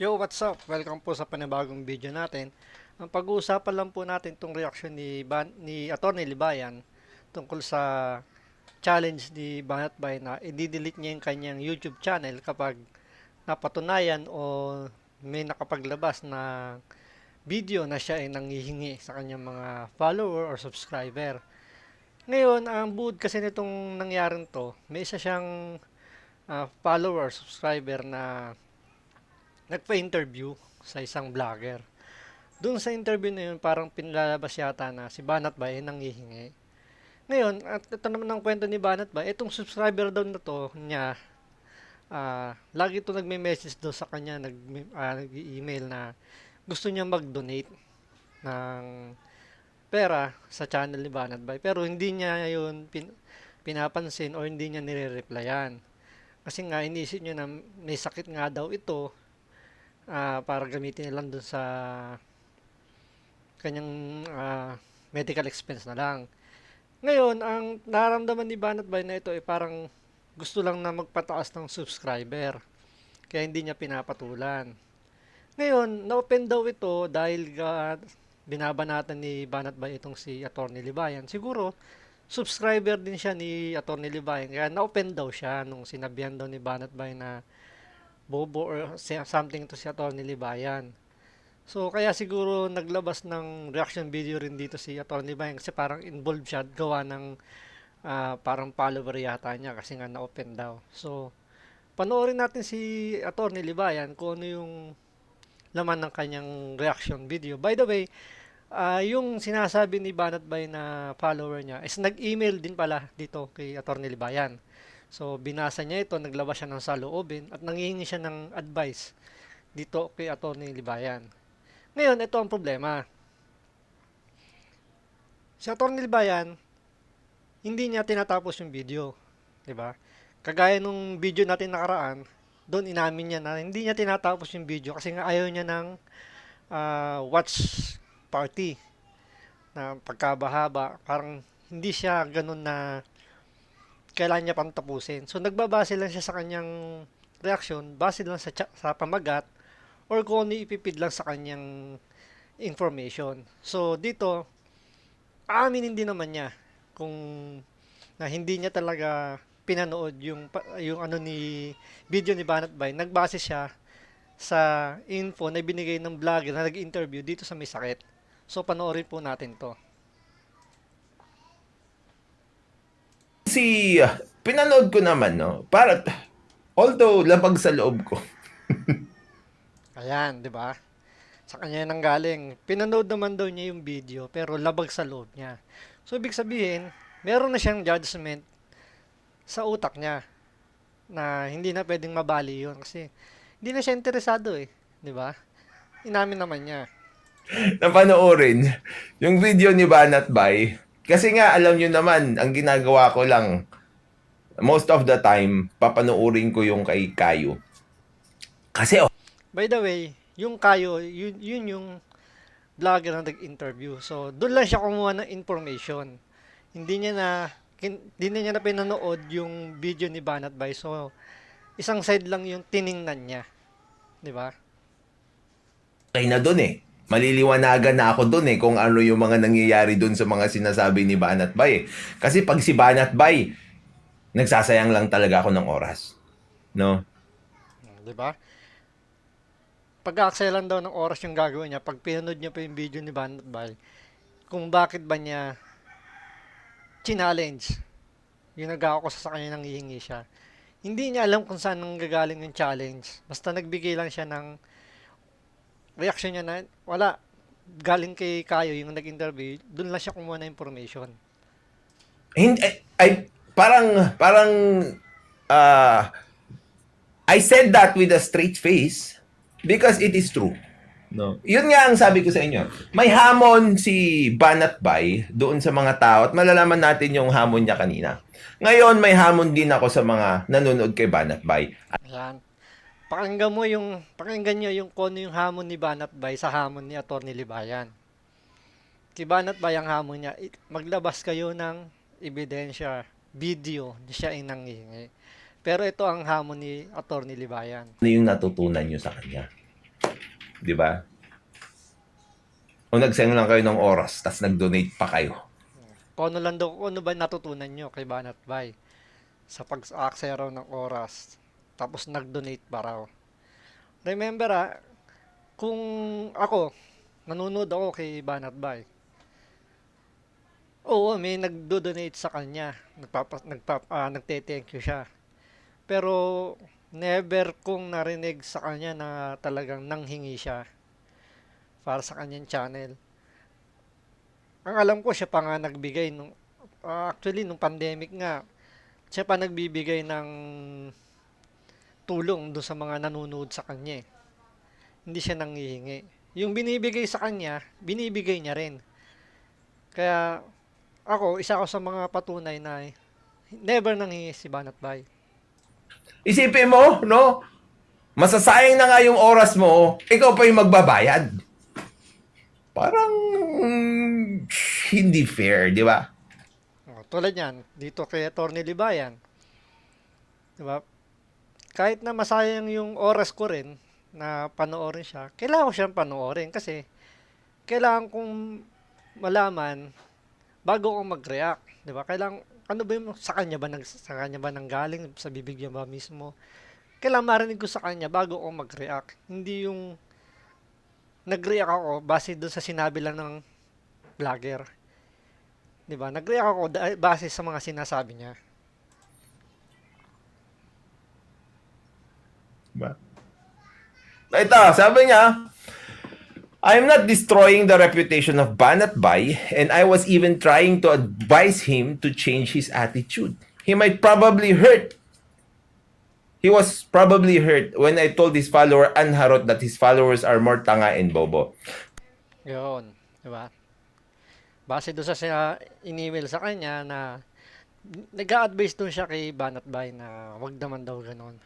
Yo, what's up? Welcome po sa panibagong video natin. Ang pag-uusapan lang po natin itong reaction ni, Ban ni Atty. Libayan tungkol sa challenge ni Banat Bay na i-delete niya yung kanyang YouTube channel kapag napatunayan o may nakapaglabas na video na siya ay nanghihingi sa kanyang mga follower or subscriber. Ngayon, ang buod kasi nitong nangyaring to, may isa siyang ah, follower, subscriber na nagpa-interview sa isang vlogger. Doon sa interview na yun, parang pinlalabas yata na si Banat ba ay nanghihingi. Ngayon, at ito naman ang kwento ni Banat ba, itong subscriber daw na to niya, ah, lagi ito nagme-message daw sa kanya, nag, ah, nag-email na gusto niya mag-donate ng pera sa channel ni Banat Bay. Pero hindi niya yun pin- pinapansin or hindi niya nire-replyan. Kasi nga, inisip niya na may sakit nga daw ito, ah, para gamitin niya lang dun sa kanyang ah, medical expense na lang. Ngayon, ang nararamdaman ni Banat Bay na ito ay parang gusto lang na magpataas ng subscriber. Kaya hindi niya pinapatulan. Ngayon, na-open daw ito dahil ga, binabanatan ni Banat Bay itong si Atty. Libayan. Siguro, subscriber din siya ni Atty. Libayan. Kaya na-open daw siya nung sinabihan daw ni Banat Bay na bobo or something to si Atty. Libayan. So, kaya siguro naglabas ng reaction video rin dito si Atty. Libayan kasi parang involved siya gawa ng ah, parang follower yata niya kasi nga na-open daw. So, panoorin natin si Atty. Libayan kung ano yung laman ng kanyang reaction video. By the way, ah, yung sinasabi ni Banat Bay na follower niya is nag-email din pala dito kay Atty. Libayan. So, binasa niya ito, naglabas siya ng saloobin at nangihingi siya ng advice dito kay Atty. Libayan. Ngayon, ito ang problema. Si Atty. Libayan, hindi niya tinatapos yung video. 'di ba? Kagaya nung video natin nakaraan, doon inamin niya na hindi niya tinatapos yung video kasi nga ayaw niya ng ah, watch party na pagkabahaba. Parang hindi siya ganun na kailangan niya pang tapusin. So nagbabase lang siya sa kanyang reaction, base lang sa, sa pamagat or kung ano ipipid lang sa kanyang information. So dito, aaminin din naman niya kung na hindi niya talaga pinanood yung yung ano ni video ni Banat Bay. Nagbase siya sa info na binigay ng vlogger na nag-interview dito sa may sakit. So panoorin po natin 'to. Si, pinanood ko naman, no? Para, although, labag sa loob ko. Ayan, 'di ba? Sa kanya nang galing. Pinanood naman daw niya yung video pero labag sa loob niya. So ibig sabihin, meron na siyang judgment sa utak niya na hindi na pwedeng mabali yun kasi hindi na siya interesado eh, 'di ba? Inamin naman niya. Napanoorin yung video ni Banat Bay. Kasi nga, alam nyo naman, ang ginagawa ko lang, most of the time, papanoorin ko yung kay Kayo. Kasi, oh, By the way, yung Kayo, yun, yun yung vlogger na nag-interview. So, doon lang siya kumuha ng information. Hindi niya na hindi na niya na pinanood yung video ni Banat Bay. So, isang side lang yung tiningnan niya. 'Di ba? okay na dun eh. Maliliwanagan na ako dun eh kung ano yung mga nangyayari dun sa mga sinasabi ni Banat Bay. eh. Kasi pag si Banat Bay, nagsasayang lang talaga ako ng oras. No? 'Di ba? Pag-aakselan daw ng oras yung gagawin niya pag pinanood niya pa yung video ni Banat Bay. Kung bakit ba niya challenge yung nag-ako sa kanya nang hihingi siya. Hindi niya alam kung saan nang gagaling yung challenge. Basta nagbigay lang siya ng reaction niya na wala galing kay Kayo yung nag-interview, doon lang siya kumuha ng information. Hindi, ay, ay, parang, parang, ah, I said that with a straight face because it is true. No. Yun nga ang sabi ko sa inyo. May hamon si Banat Bay doon sa mga tao at malalaman natin yung hamon niya kanina. Ngayon, may hamon din ako sa mga nanonood kay Banat Bay. Ayan. Pakinggan mo yung, pakinggan nyo yung ano yung hamon ni Banat Bay sa hamon ni Atty. Libayan. Kay Banat Bay ang hamon niya, maglabas kayo ng ebidensya, video na siya ay nanghihingi. Pero ito ang hamon ni Atty. Libayan. Ano yung natutunan nyo sa kanya? Di ba? O nagsend lang kayo ng oras, tapos nag-donate pa kayo. Ano lang daw, ano ba natutunan nyo kay Banat Bay sa pag-aksaya raw ng oras. Tapos nag-donate pa raw. Remember ah, kung ako, nanonood ako kay Banat Bay. Oo, may nagdo-donate sa kanya. Nagpapa, nagpap, ah, nagte-thank you siya. Pero never kong narinig sa kanya na talagang nanghingi siya para sa kanyang channel. Ang alam ko, siya pa nga nagbigay nung, ah, actually, nung pandemic nga, siya pa nagbibigay ng tulong doon sa mga nanonood sa kanya. eh. Hindi siya nanghihingi. Yung binibigay sa kanya, binibigay niya rin. Kaya, ako, isa ako sa mga patunay na never nanghingi si Banat Bay. Isipin mo, no? Masasayang na nga yung oras mo, ikaw pa yung magbabayad. Parang mm, hindi fair, di ba? Oh, tulad yan, dito kay Atty. Libayan. Diba? Kahit na masayang yung oras ko rin na panoorin siya, kailangan ko siyang panoorin kasi kailangan kong malaman bago ako mag-react. Diba? Kailangan, ano ba yung sa kanya ba, nag, sa kanya ba nanggaling, sa bibig niya ba mismo? Kailangan marinig ko sa kanya bago ako mag-react. Hindi yung nag-react ako base doon sa sinabi lang ng vlogger. 'Di ba? Nag-react ako base sa mga sinasabi niya. Diba? Ito, sabi niya, I'm not destroying the reputation of Banat Bay and I was even trying to advise him to change his attitude. He might probably hurt. He was probably hurt when I told his follower Anharot that his followers are more tanga and bobo. Yun, 'di ba? Base doon sa siya in-email sa kanya na nag-a-advise doon siya kay Banat Bay na wag naman daw ganon.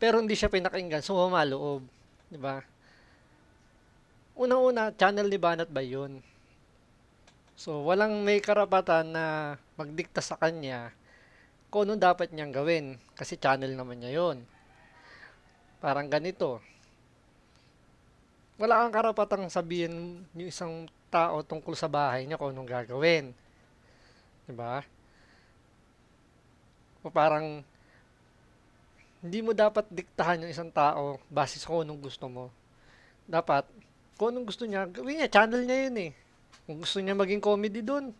Pero hindi siya pinakinggan, sumama loob, 'di ba? Unang-una, channel ni Banat Bay 'yun. So, walang may karapatan na magdikta sa kanya kung ano dapat niyang gawin kasi channel naman niya 'yon. Parang ganito, wala kang karapatang sabihin yung isang tao tungkol sa bahay niya kung anong gagawin. 'Di ba? O parang hindi mo dapat diktahan yung isang tao base sa kung anong gusto mo. Dapat, kung anong gusto niya, gawin niya, channel niya yun eh. Kung gusto niya maging comedy doon,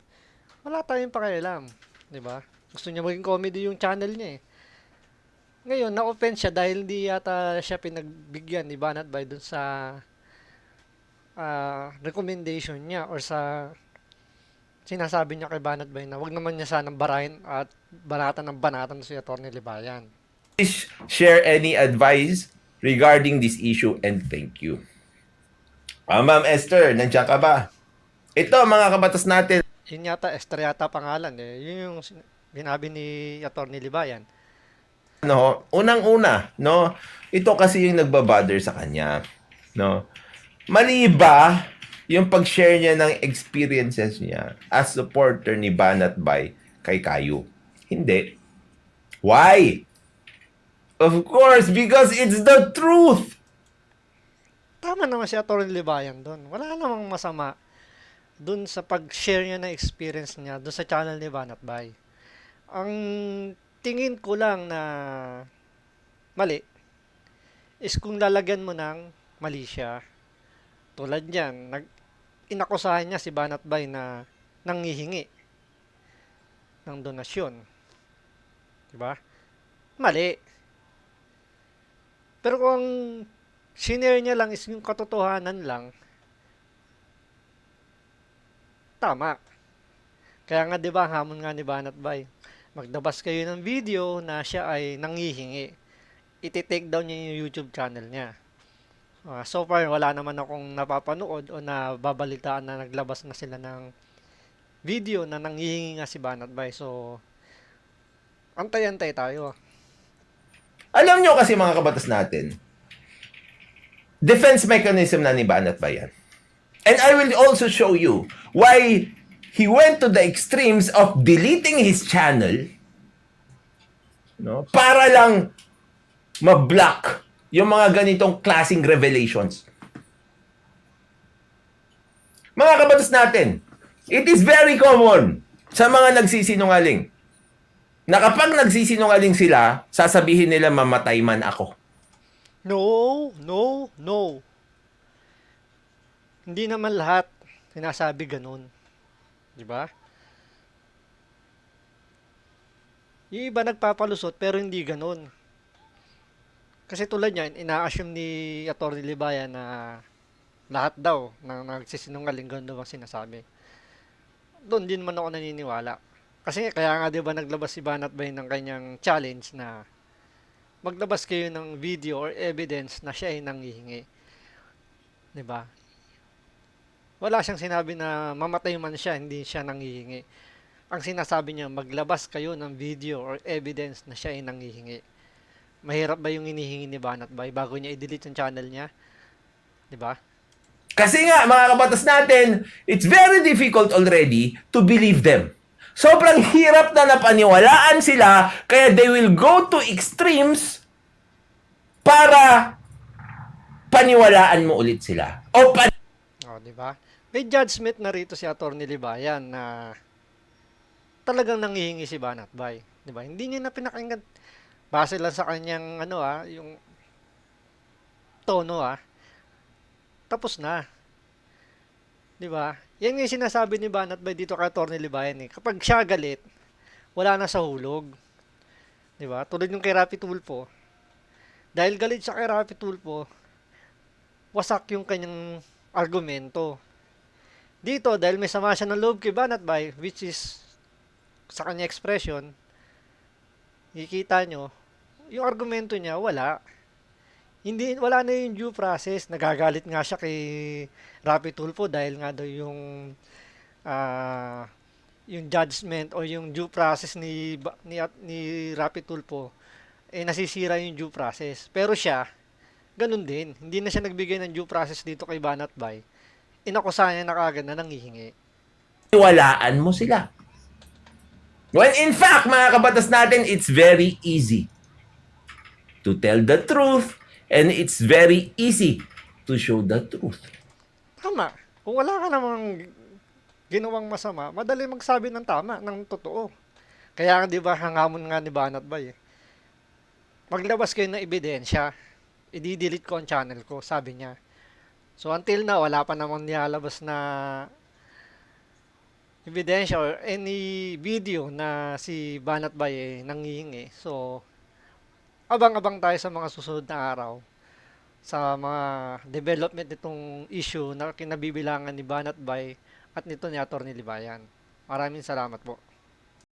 wala tayong pakialam. 'Di ba? Gusto niya maging comedy yung channel niya eh. Ngayon, na-offend siya dahil hindi yata siya pinagbigyan ni Banat Bay dun sa ah, recommendation niya or sa sinasabi niya kay Banat Bay na wag naman niya sanang barahin at banatan ng banatan si Atty. Libayan. Please share any advice regarding this issue and thank you. Ah, Ma'am Esther, nandiyan ka ba? Ito, mga kabatas natin, Yun yata, Esther yata pangalan eh. Yun yung binabi ni Atty. Libayan. no, unang-una, no, ito kasi yung nagbabother sa kanya, no. Mali ba yung pag-share niya ng experiences niya as supporter ni Banat Bay kay Kayu? Hindi. Why? Of course, because it's the truth. Tama naman si Atty. Libayan doon. Wala namang masama doon sa pag-share niya ng experience niya doon sa channel ni Banat Bay. Ang tingin ko lang na mali is kung lalagyan mo ng mali siya. Tulad niyan, nag inakusahan niya si Banat Bay na nanghihingi ng donasyon. 'Di ba? Mali. Pero kung sinare niya lang is yung katotohanan lang, tama. Kaya nga 'di ba hamon nga ni Banat Bay, magdabas kayo ng video na siya ay nanghihingi. Iti-take down niya yung YouTube channel niya. Ah, so far wala naman akong napapanood o nababalitaan na naglabas na sila ng video na nanghihingi nga si Banat Bay. So antay-antay tayo. Alam nyo kasi mga kabatas natin, defense mechanism na ni Banat Bayan. And I will also show you why he went to the extremes of deleting his channel no, para lang ma-block yung mga ganitong klasing revelations. Mga kabatas natin, it is very common sa mga nagsisinungaling na kapag nagsisinungaling sila, sasabihin nila mamatay man ako. No, no, no. Hindi naman lahat sinasabi ganun. Di ba? Yung iba nagpapalusot pero hindi ganun. Kasi tulad niyan, ina-assume ni Atty. Libayan na lahat daw na nagsisinungaling ganun daw ang sinasabi. Doon din man ako naniniwala. Kasi kaya nga 'di ba naglabas si Banat Bay ng kanyang challenge na maglabas kayo ng video or evidence na siya ay nanghihingi. 'Di ba? Wala siyang sinabi na mamatay man siya, hindi siya nanghihingi. Ang sinasabi niya, maglabas kayo ng video or evidence na siya ay nanghihingi. Mahirap ba yung hinihingi ni Banat Bay bago niya i-delete yung channel niya? 'Di ba? Kasi nga, mga kabatas natin, it's very difficult already to believe them. Sobrang hirap na napaniwalaan sila, kaya they will go to extremes para paniwalaan mo ulit sila. O pan- O, di ba? May judgment na rito si Attorney Libayan na talagang nangihingi si Banat Bay. Di ba? Hindi niya na pinakinggan. Base lang sa kanyang, ano ah, yung tono ah. Tapos na. Di ba? Yan nga yung sinasabi ni Banat Bay dito kay Attorney Libayan eh. Kapag siya galit, wala na sa hulog. Di ba? Tulad yung kay Rapi Tulfo. Dahil galit siya kay Rapi Tulfo, wasak yung kanyang argumento. Dito, dahil may sama siya ng loob kay Banat Bay, which is sa kanya expression, ikita nyo, yung argumento niya, wala. Hindi, wala na yung due process. Nagagalit nga siya kay Rapi Tulfo dahil nga daw yung ah, yung judgment o yung due process ni ni, ni Rapi Tulfo eh nasisira yung due process. Pero siya, ganun din. Hindi na siya nagbigay ng due process dito kay Banat Bay. Inakusahan niya na kagad na nangihingi. paniwalaan mo sila. When in fact, mga kabatas natin, it's very easy to tell the truth and it's very easy to show the truth. Tama. Kung wala ka namang ginawang masama, madali magsabi ng tama, ng totoo. Kaya 'di ba hangamon nga ni Banat Bay. eh. Maglabas kayo ng ebidensya. I-delete ko ang channel ko, sabi niya. So until now, wala pa namang nilalabas na ebidensya or any video na si Banat Bay eh, nangihingi. So, abang-abang tayo sa mga susunod na araw sa mga development nitong issue na kinabibilangan ni Banat Bay at nito ni Atty. Libayan. Maraming salamat po.